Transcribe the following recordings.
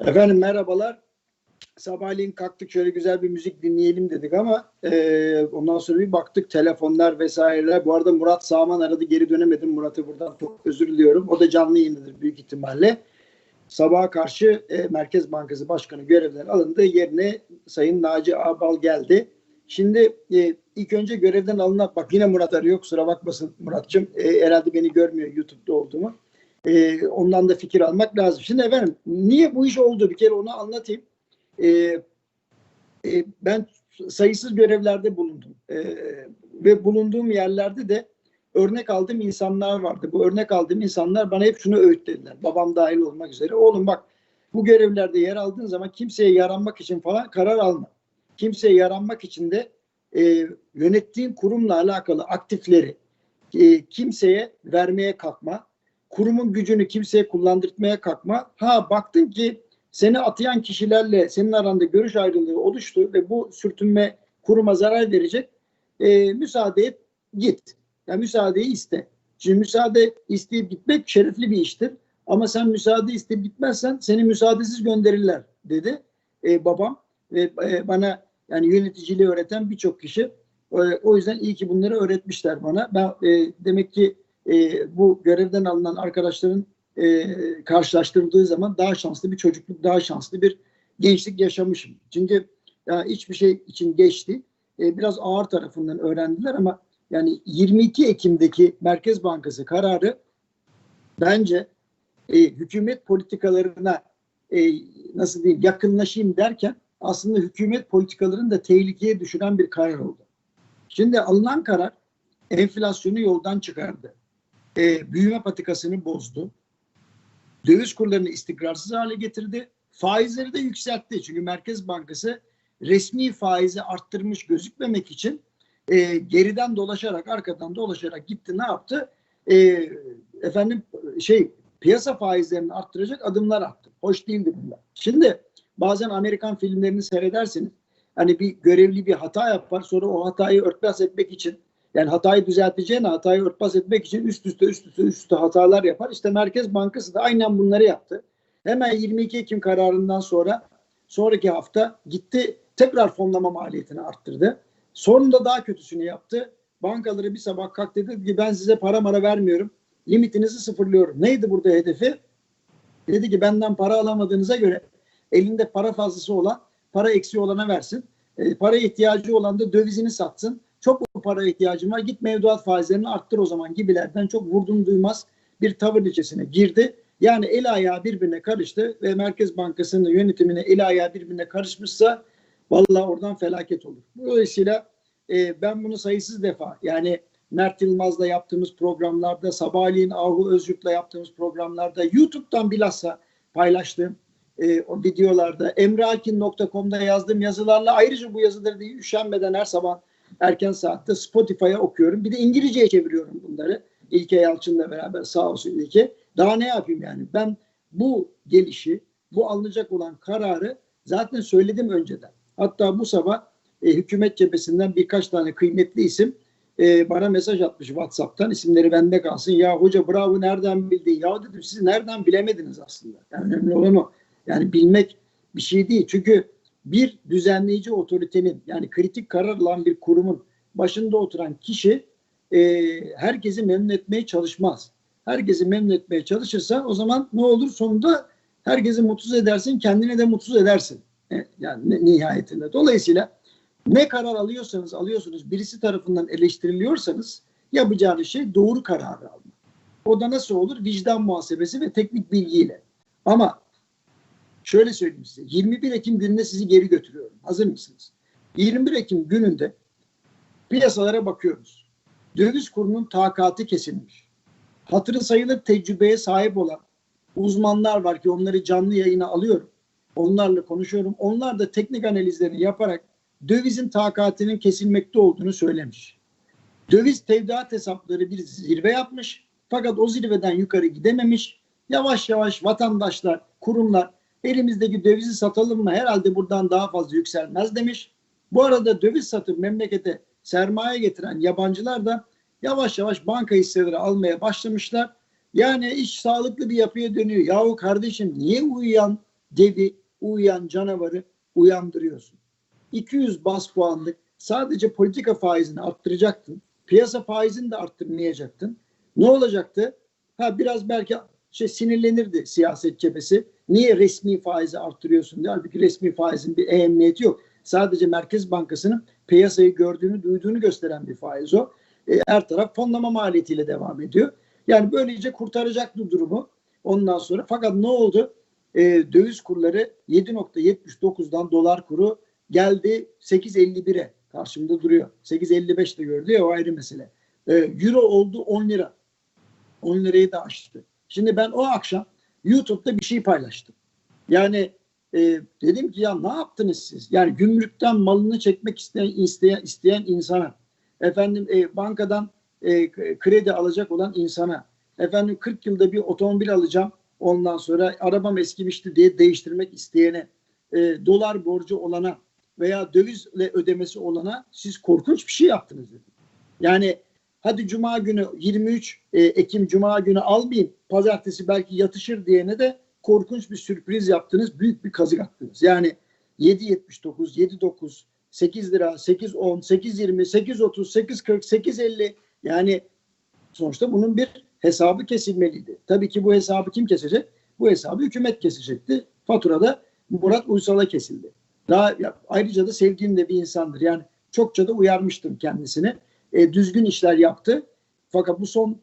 Efendim merhabalar. Sabahleyin kalktık şöyle güzel bir müzik dinleyelim dedik ama e, ondan sonra bir baktık telefonlar vesaireler. Bu arada Murat Sağman aradı geri dönemedim. Murat'ı buradan çok özür diliyorum. O da canlı yayındadır büyük ihtimalle. Sabaha karşı e, Merkez Bankası Başkanı görevden alındı. Yerine Sayın Naci Ağbal geldi. Şimdi e, ilk önce görevden alınan bak yine Murat arıyor kusura bakmasın Murat'cığım. E, herhalde beni görmüyor YouTube'da olduğumu. E, ondan da fikir almak lazım. Şimdi efendim niye bu iş oldu bir kere onu anlatayım. E, e, ben sayısız görevlerde bulundum. E, ve bulunduğum yerlerde de örnek aldığım insanlar vardı. Bu örnek aldığım insanlar bana hep şunu öğütlediler. Babam dahil olmak üzere. Oğlum bak bu görevlerde yer aldığın zaman kimseye yaranmak için falan karar alma. Kimseye yaranmak için de e, yönettiğin kurumla alakalı aktifleri e, kimseye vermeye kalkma. Kurumun gücünü kimseye kullandırtmaya kalkma. Ha baktın ki seni atayan kişilerle senin aranda görüş ayrılığı oluştu ve bu sürtünme kuruma zarar verecek. E, müsaade et, git. Yani müsaadeyi iste. Şimdi müsaade isteyip gitmek şerefli bir iştir. Ama sen müsaade isteyip gitmezsen seni müsaadesiz gönderirler dedi e, babam ve e, bana yani yöneticiliği öğreten birçok kişi. E, o yüzden iyi ki bunları öğretmişler bana. Ben e, demek ki e, bu görevden alınan arkadaşların e, karşılaştırıldığı zaman daha şanslı bir çocukluk, daha şanslı bir gençlik yaşamışım. Çünkü ya hiçbir şey için geçti. E, biraz ağır tarafından öğrendiler ama yani 22 Ekim'deki Merkez Bankası kararı bence e, hükümet politikalarına e, nasıl diyeyim yakınlaşayım derken aslında hükümet politikalarını da tehlikeye düşüren bir karar oldu. Şimdi alınan karar enflasyonu yoldan çıkardı. E, büyüme patikasını bozdu. Döviz kurlarını istikrarsız hale getirdi. Faizleri de yükseltti. Çünkü Merkez Bankası resmi faizi arttırmış gözükmemek için e, geriden dolaşarak, arkadan dolaşarak gitti. Ne yaptı? E, efendim şey piyasa faizlerini arttıracak adımlar attı. Hoş değildi bunlar. Şimdi bazen Amerikan filmlerini seyredersiniz. Hani bir görevli bir hata yapar sonra o hatayı örtbas etmek için yani hatayı düzelteceğine hatayı örtbas etmek için üst üste üst üste üst üste hatalar yapar. İşte Merkez Bankası da aynen bunları yaptı. Hemen 22 Ekim kararından sonra sonraki hafta gitti tekrar fonlama maliyetini arttırdı. Sonunda daha kötüsünü yaptı. Bankaları bir sabah kalktı dedi ki ben size para mara vermiyorum. Limitinizi sıfırlıyorum. Neydi burada hedefi? Dedi ki benden para alamadığınıza göre elinde para fazlası olan para eksiği olana versin. E, para ihtiyacı olan da dövizini satsın. Çok mu para ihtiyacım var? Git mevduat faizlerini arttır o zaman gibilerden çok vurdum duymaz bir tavır içerisine girdi. Yani el ayağı birbirine karıştı ve Merkez Bankası'nın yönetimine el ayağı birbirine karışmışsa vallahi oradan felaket olur. Dolayısıyla e, ben bunu sayısız defa yani Mert Yılmaz'la yaptığımız programlarda, sabahleyin Ahu Özgürt'le yaptığımız programlarda, YouTube'dan bilhassa paylaştığım e, o videolarda, emreakin.com'da yazdığım yazılarla ayrıca bu yazıları da üşenmeden her sabah erken saatte Spotify'a okuyorum. Bir de İngilizceye çeviriyorum bunları. İlke Yalçın'la beraber sağ olsun İlke. Daha ne yapayım yani? Ben bu gelişi, bu alınacak olan kararı zaten söyledim önceden. Hatta bu sabah e, hükümet cephesinden birkaç tane kıymetli isim e, bana mesaj atmış WhatsApp'tan. isimleri bende kalsın. Ya hoca bravo nereden bildin? Ya dedim siz nereden bilemediniz aslında? Yani önemli olan o. Yani bilmek bir şey değil. Çünkü bir düzenleyici otoritenin yani kritik karar alan bir kurumun başında oturan kişi e, herkesi memnun etmeye çalışmaz. Herkesi memnun etmeye çalışırsa o zaman ne olur sonunda herkesi mutsuz edersin kendine de mutsuz edersin. E, yani nihayetinde. Dolayısıyla ne karar alıyorsanız alıyorsunuz birisi tarafından eleştiriliyorsanız yapacağınız şey doğru kararı almak. O da nasıl olur? Vicdan muhasebesi ve teknik bilgiyle. Ama şöyle söyleyeyim size. 21 Ekim gününe sizi geri götürüyorum. Hazır mısınız? 21 Ekim gününde piyasalara bakıyoruz. Döviz kurunun takatı kesilmiş. Hatırı sayılır tecrübeye sahip olan uzmanlar var ki onları canlı yayına alıyorum. Onlarla konuşuyorum. Onlar da teknik analizlerini yaparak dövizin takatinin kesilmekte olduğunu söylemiş. Döviz tevdiat hesapları bir zirve yapmış. Fakat o zirveden yukarı gidememiş. Yavaş yavaş vatandaşlar, kurumlar elimizdeki dövizi satalım mı herhalde buradan daha fazla yükselmez demiş. Bu arada döviz satıp memlekete sermaye getiren yabancılar da yavaş yavaş banka hisseleri almaya başlamışlar. Yani iş sağlıklı bir yapıya dönüyor. Yahu kardeşim niye uyuyan devi, uyuyan canavarı uyandırıyorsun. 200 bas puanlık sadece politika faizini arttıracaktın. Piyasa faizini de arttırmayacaktın. Ne olacaktı? Ha biraz belki şey sinirlenirdi siyaset cephesi. Niye resmi faizi arttırıyorsun diye. Halbuki resmi faizin bir ehemmiyeti yok. Sadece Merkez Bankası'nın piyasayı gördüğünü, duyduğunu gösteren bir faiz o. E, her taraf fonlama maliyetiyle devam ediyor. Yani böylece kurtaracaktı durumu. Ondan sonra fakat ne oldu? E, döviz kurları 7.79'dan dolar kuru geldi 8.51'e karşımda duruyor. 8.55 de gördü ya o ayrı mesele. E, Euro oldu 10 lira. 10 lirayı da aştı. Şimdi ben o akşam YouTube'da bir şey paylaştım. Yani e, dedim ki ya ne yaptınız siz? Yani gümrükten malını çekmek isteyen isteyen, isteyen insana, efendim e, bankadan e, kredi alacak olan insana, efendim 40 yılda bir otomobil alacağım, ondan sonra arabam eskimişti diye değiştirmek isteyene, e, dolar borcu olana veya dövizle ödemesi olana siz korkunç bir şey yaptınız dedim. Yani hadi cuma günü 23 e, Ekim cuma günü almayayım, pazartesi belki yatışır diyene de korkunç bir sürpriz yaptınız. Büyük bir kazık attınız. Yani 7.79, 7.9, 8 lira, 8.10, 8.20, 8.30, 8.40, 8.50 yani sonuçta bunun bir hesabı kesilmeliydi. Tabii ki bu hesabı kim kesecek? Bu hesabı hükümet kesecekti. Faturada Murat Uysal'a kesildi. Daha ayrıca da sevdiğim de bir insandır. Yani çokça da uyarmıştım kendisini. E, düzgün işler yaptı. Fakat bu son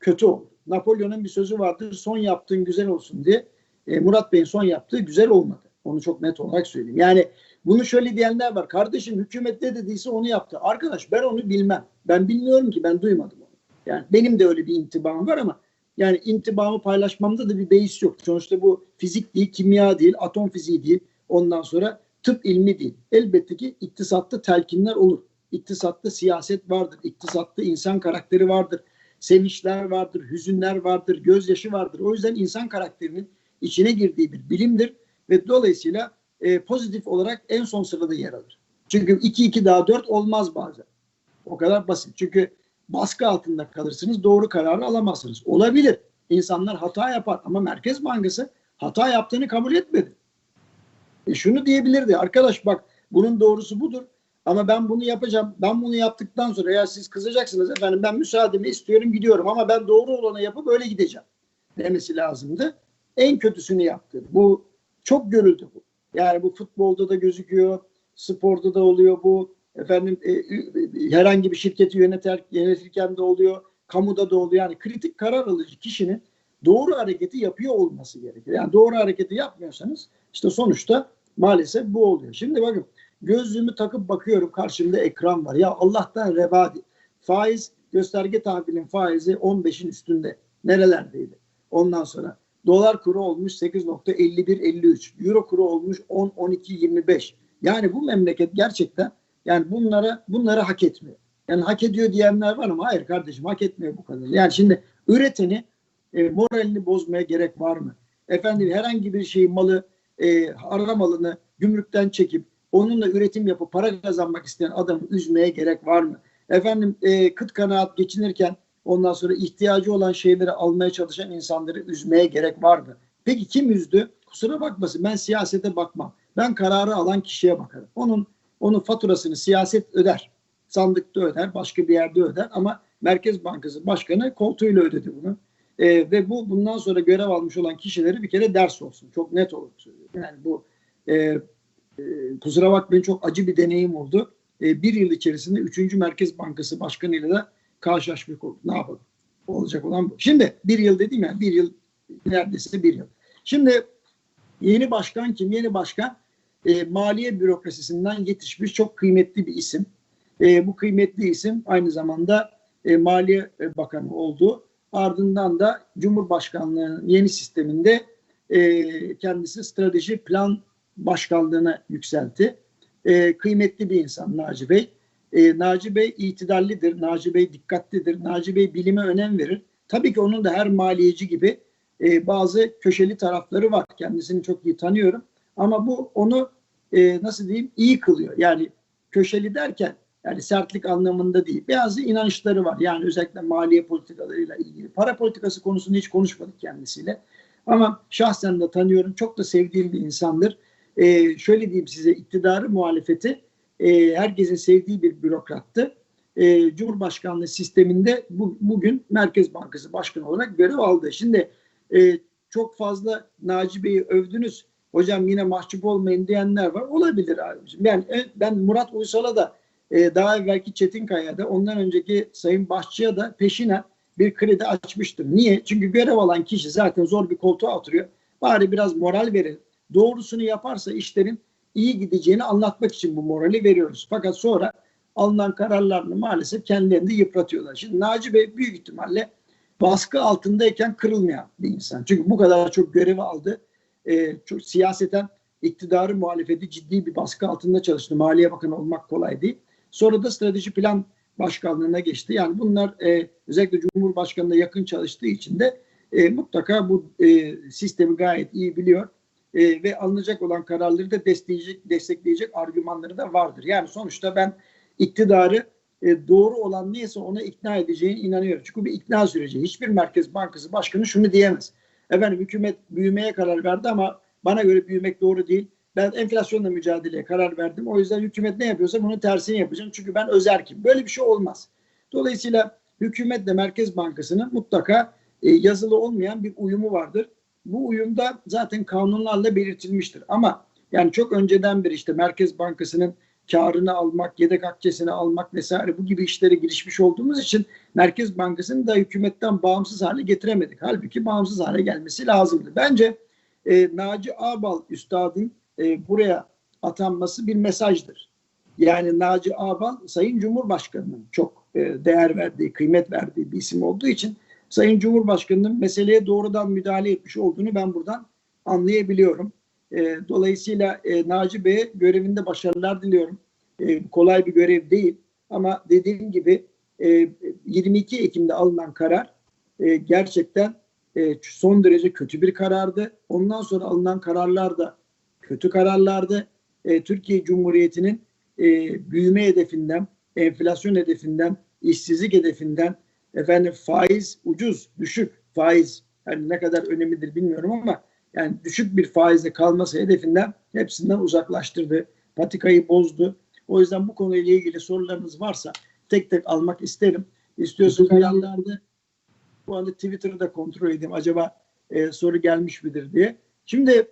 kötü oldu. Napolyon'un bir sözü vardır. Son yaptığın güzel olsun diye. E, Murat Bey'in son yaptığı güzel olmadı. Onu çok net olarak söyleyeyim. Yani bunu şöyle diyenler var. Kardeşim hükümet ne dediyse onu yaptı. Arkadaş ben onu bilmem. Ben bilmiyorum ki ben duymadım onu. Yani benim de öyle bir intibam var ama yani intibamı paylaşmamda da bir beis yok. Sonuçta bu fizik değil, kimya değil, atom fiziği değil. Ondan sonra tıp ilmi değil. Elbette ki iktisatta telkinler olur. İktisatta siyaset vardır. İktisatta insan karakteri vardır. Sevinçler vardır, hüzünler vardır, gözyaşı vardır. O yüzden insan karakterinin içine girdiği bir bilimdir ve dolayısıyla e, pozitif olarak en son sırada yer alır. Çünkü 2-2 daha 4 olmaz bazen. O kadar basit. Çünkü baskı altında kalırsınız, doğru kararı alamazsınız. Olabilir. İnsanlar hata yapar ama Merkez Bankası hata yaptığını kabul etmedi. E şunu diyebilirdi. Arkadaş bak bunun doğrusu budur. Ama ben bunu yapacağım. Ben bunu yaptıktan sonra ya siz kızacaksınız efendim ben müsaademi istiyorum gidiyorum ama ben doğru olanı yapıp öyle gideceğim demesi lazımdı. En kötüsünü yaptı. Bu çok görüldü bu. Yani bu futbolda da gözüküyor, sporda da oluyor bu. Efendim e, e, herhangi bir şirketi yöneter, yönetirken de oluyor, kamuda da oluyor. Yani kritik karar alıcı kişinin doğru hareketi yapıyor olması gerekir. Yani doğru hareketi yapmıyorsanız işte sonuçta maalesef bu oluyor. Şimdi bakın gözlüğümü takıp bakıyorum karşımda ekran var. Ya Allah'tan reba Faiz gösterge tahvilin faizi 15'in üstünde. Nerelerdeydi? Ondan sonra dolar kuru olmuş 8.51-53. Euro kuru olmuş 10-12-25. Yani bu memleket gerçekten yani bunlara bunları hak etmiyor. Yani hak ediyor diyenler var ama hayır kardeşim hak etmiyor bu kadar. Yani şimdi üreteni e, moralini bozmaya gerek var mı? Efendim herhangi bir şeyi malı e, ara malını gümrükten çekip onunla üretim yapıp para kazanmak isteyen adamı üzmeye gerek var mı? Efendim e, kıt kanaat geçinirken ondan sonra ihtiyacı olan şeyleri almaya çalışan insanları üzmeye gerek var mı? Peki kim üzdü? Kusura bakmasın ben siyasete bakmam. Ben kararı alan kişiye bakarım. Onun onun faturasını siyaset öder. Sandıkta öder, başka bir yerde öder ama Merkez Bankası Başkanı koltuğuyla ödedi bunu. E, ve bu bundan sonra görev almış olan kişileri bir kere ders olsun. Çok net söylüyorum. Yani bu e, e, kusura bakmayın çok acı bir deneyim oldu. E, bir yıl içerisinde 3. Merkez Bankası Başkanı ile de karşılaşmak oldu. Ne yapalım? Olacak olan bu. Şimdi bir yıl dedim ya bir yıl neredeyse bir yıl. Şimdi yeni başkan kim? Yeni başkan e, maliye bürokrasisinden yetişmiş çok kıymetli bir isim. E, bu kıymetli isim aynı zamanda e, Maliye Bakanı oldu. Ardından da Cumhurbaşkanlığı'nın yeni sisteminde e, kendisi strateji plan başkanlığına yükseltti. E, kıymetli bir insan Naci Bey. E, Naci Bey itidallidir, Naci Bey dikkatlidir, Naci Bey bilime önem verir. Tabii ki onun da her maliyeci gibi e, bazı köşeli tarafları var. Kendisini çok iyi tanıyorum. Ama bu onu e, nasıl diyeyim iyi kılıyor. Yani köşeli derken yani sertlik anlamında değil. Bazı inançları var. Yani özellikle maliye politikalarıyla ilgili. Para politikası konusunu hiç konuşmadık kendisiyle. Ama şahsen de tanıyorum. Çok da sevdiğim bir insandır. Ee, şöyle diyeyim size iktidarı muhalefeti e, herkesin sevdiği bir bürokrattı. E, Cumhurbaşkanlığı sisteminde bu, bugün Merkez Bankası Başkanı olarak görev aldı. Şimdi e, çok fazla Naci Bey'i övdünüz. Hocam yine mahcup olmayın diyenler var. Olabilir abicim. Yani e, ben Murat Uysal'a da e, daha evvelki Çetinkaya'da ondan önceki Sayın Başçı'ya da peşine bir kredi açmıştım. Niye? Çünkü görev alan kişi zaten zor bir koltuğa oturuyor. Bari biraz moral verin. Doğrusunu yaparsa işlerin iyi gideceğini anlatmak için bu morali veriyoruz. Fakat sonra alınan kararlarını maalesef kendilerini yıpratıyorlar. Şimdi Naci Bey büyük ihtimalle baskı altındayken kırılmayan bir insan. Çünkü bu kadar çok görevi aldı. Ee, çok siyaseten iktidarı muhalefeti ciddi bir baskı altında çalıştı. Maliye Bakanı olmak kolay değil. Sonra da strateji plan başkanlığına geçti. Yani bunlar e, özellikle Cumhurbaşkanı'na yakın çalıştığı için de e, mutlaka bu e, sistemi gayet iyi biliyor. E, ve alınacak olan kararları da destekleyecek, destekleyecek argümanları da vardır. Yani sonuçta ben iktidarı e, doğru olan neyse ona ikna edeceğine inanıyorum. Çünkü bir ikna süreci. Hiçbir Merkez Bankası Başkanı şunu diyemez. Efendim hükümet büyümeye karar verdi ama bana göre büyümek doğru değil. Ben enflasyonla mücadeleye karar verdim. O yüzden hükümet ne yapıyorsa bunun tersini yapacağım. Çünkü ben özerkim. Böyle bir şey olmaz. Dolayısıyla hükümetle Merkez Bankası'nın mutlaka e, yazılı olmayan bir uyumu vardır. Bu uyumda zaten kanunlarla belirtilmiştir. Ama yani çok önceden bir işte Merkez Bankası'nın karını almak, yedek akçesini almak vesaire bu gibi işlere girişmiş olduğumuz için Merkez Bankası'nı da hükümetten bağımsız hale getiremedik. Halbuki bağımsız hale gelmesi lazımdı. Bence e, Naci Ağbal Üstad'ın e, buraya atanması bir mesajdır. Yani Naci Ağbal Sayın Cumhurbaşkanı'nın çok e, değer verdiği, kıymet verdiği bir isim olduğu için Sayın Cumhurbaşkanı'nın meseleye doğrudan müdahale etmiş olduğunu ben buradan anlayabiliyorum. E, dolayısıyla e, Naci Bey'e görevinde başarılar diliyorum. E, kolay bir görev değil ama dediğim gibi e, 22 Ekim'de alınan karar e, gerçekten e, son derece kötü bir karardı. Ondan sonra alınan kararlar da kötü kararlardı. E, Türkiye Cumhuriyeti'nin e, büyüme hedefinden, enflasyon hedefinden, işsizlik hedefinden, efendim faiz ucuz, düşük faiz yani ne kadar önemlidir bilmiyorum ama yani düşük bir faizle kalması hedefinden hepsinden uzaklaştırdı. Patikayı bozdu. O yüzden bu konuyla ilgili sorularınız varsa tek tek almak isterim. İstiyorsanız bir yandan da bu anda Twitter'ı da kontrol edeyim. Acaba e, soru gelmiş midir diye. Şimdi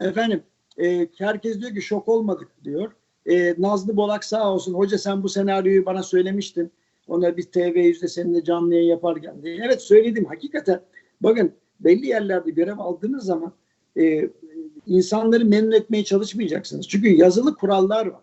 efendim e, herkes diyor ki şok olmadık diyor. E, Nazlı Bolak sağ olsun. Hoca sen bu senaryoyu bana söylemiştin. Ona bir TV yüzde seninle canlı yayın yaparken diye. Evet söyledim. Hakikaten bakın belli yerlerde görev aldığınız zaman e, insanları memnun etmeye çalışmayacaksınız. Çünkü yazılı kurallar var.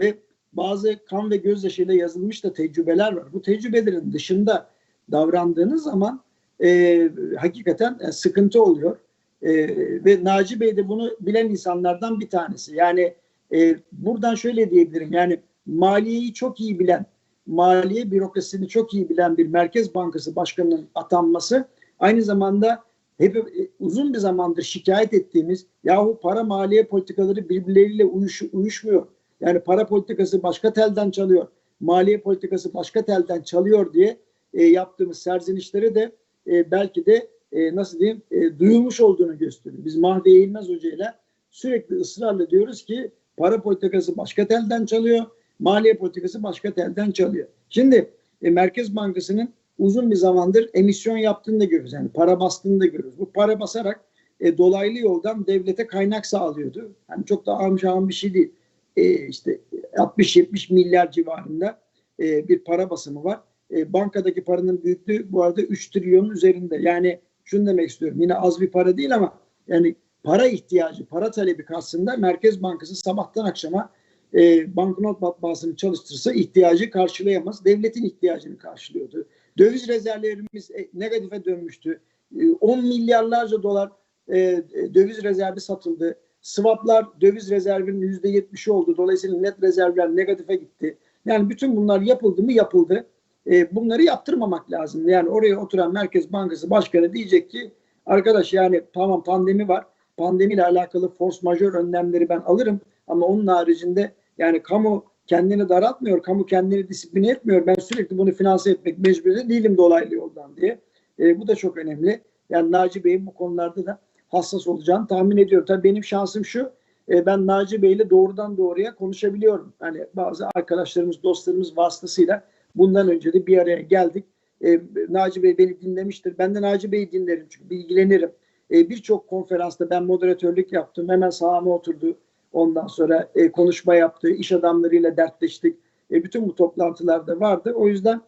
Ve bazı kan ve gözyaşıyla yazılmış da tecrübeler var. Bu tecrübelerin dışında davrandığınız zaman e, hakikaten e, sıkıntı oluyor. E, ve Naci Bey de bunu bilen insanlardan bir tanesi. Yani e, buradan şöyle diyebilirim. Yani maliyeyi çok iyi bilen, maliye bürokrasisini çok iyi bilen bir Merkez Bankası Başkanı'nın atanması aynı zamanda hep e, uzun bir zamandır şikayet ettiğimiz yahu para maliye politikaları birbirleriyle uyuş, uyuşmuyor. Yani para politikası başka telden çalıyor. Maliye politikası başka telden çalıyor diye e, yaptığımız serzenişleri de e, belki de e, nasıl diyeyim e, duyulmuş olduğunu gösteriyor. Biz Mahdi Eğilmez Hoca ile sürekli ısrarla diyoruz ki para politikası başka telden çalıyor. Maliye politikası başka telden çalıyor. Şimdi e, Merkez Bankası'nın uzun bir zamandır emisyon yaptığını da görüyoruz. Yani para bastığını da görüyoruz. Bu para basarak e, dolaylı yoldan devlete kaynak sağlıyordu. Yani çok da amşağın bir şey değil. E, işte 60-70 milyar civarında e, bir para basımı var. E, bankadaki paranın büyüklüğü bu arada 3 trilyonun üzerinde. Yani şunu demek istiyorum. Yine az bir para değil ama yani para ihtiyacı, para talebi karşısında Merkez Bankası sabahtan akşama e, banknot matbaasını çalıştırsa ihtiyacı karşılayamaz. Devletin ihtiyacını karşılıyordu. Döviz rezervlerimiz e, negatife dönmüştü. E, 10 milyarlarca dolar e, e, döviz rezervi satıldı. Swaplar döviz rezervinin yüzde yetmişi oldu. Dolayısıyla net rezervler negatife gitti. Yani bütün bunlar yapıldı mı yapıldı. E, bunları yaptırmamak lazım. Yani oraya oturan Merkez Bankası Başkanı diyecek ki arkadaş yani tamam pandemi var. Pandemiyle alakalı force majör önlemleri ben alırım. Ama onun haricinde yani kamu kendini daraltmıyor, kamu kendini disipline etmiyor. Ben sürekli bunu finanse etmek mecburiyeti değilim dolaylı yoldan diye. E, bu da çok önemli. Yani Naci Bey'in bu konularda da hassas olacağını tahmin ediyorum. Tabii benim şansım şu. e, Ben Naci Bey'le doğrudan doğruya konuşabiliyorum. Hani bazı arkadaşlarımız, dostlarımız vasıtasıyla bundan önce de bir araya geldik. E, Naci Bey beni dinlemiştir. Ben de Naci Bey'i dinlerim çünkü bilgilenirim. E, Birçok konferansta ben moderatörlük yaptım. Hemen sağıma oturdu. Ondan sonra e, konuşma yaptı. iş adamlarıyla dertleştik. E, bütün bu toplantılarda vardı. O yüzden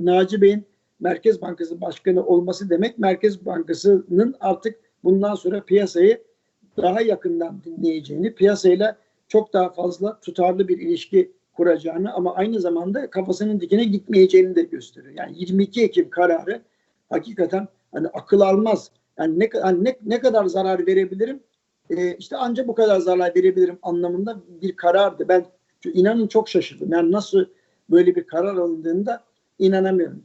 Naci Bey'in Merkez Bankası Başkanı olması demek Merkez Bankası'nın artık bundan sonra piyasayı daha yakından dinleyeceğini, piyasayla çok daha fazla tutarlı bir ilişki kuracağını ama aynı zamanda kafasının dikine gitmeyeceğini de gösteriyor. Yani 22 Ekim kararı hakikaten hani akıl almaz. Yani ne, hani ne, ne kadar zarar verebilirim? Ee, işte ancak bu kadar zarar verebilirim anlamında bir karardı. Ben inanın çok şaşırdım. Yani nasıl böyle bir karar alındığında inanamıyorum.